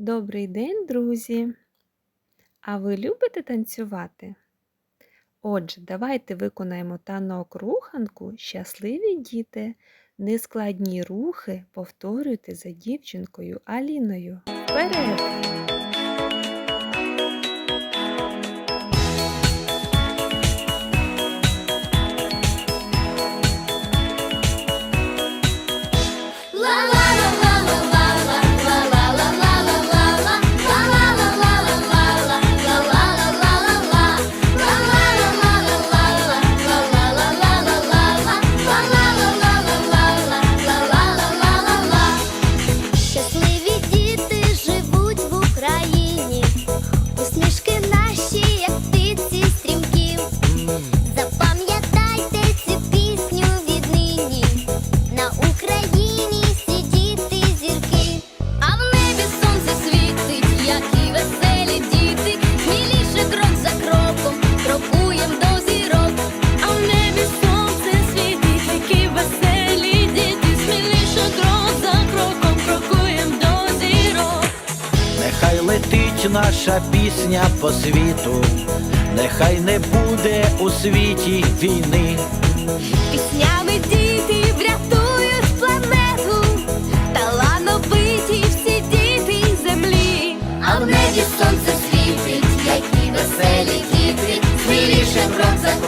Добрий день, друзі! А ви любите танцювати? Отже, давайте виконаємо танок руханку Щасливі діти. Нескладні рухи повторюйте за дівчинкою Аліною. Вперед! Летить наша пісня по світу, нехай не буде у світі війни. Піснями діти врятують планету, талановиті всі діти землі. А в небі сонце світить, які веселі діти, сміліше крок за кроком,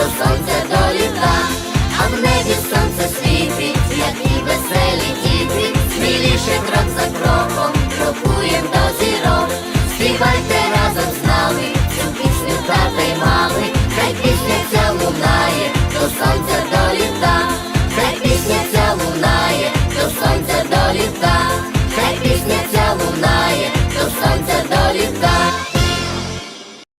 до сонця доліта, а в небі сонце світить, як і веселі діти, сміліше крок за кроком, крокуєм до зірок, співайте разом з нами, цю пісню тата й мами, хай пісня ця лунає, до сонця доліта, хай пісня ця лунає, до сонця доліта.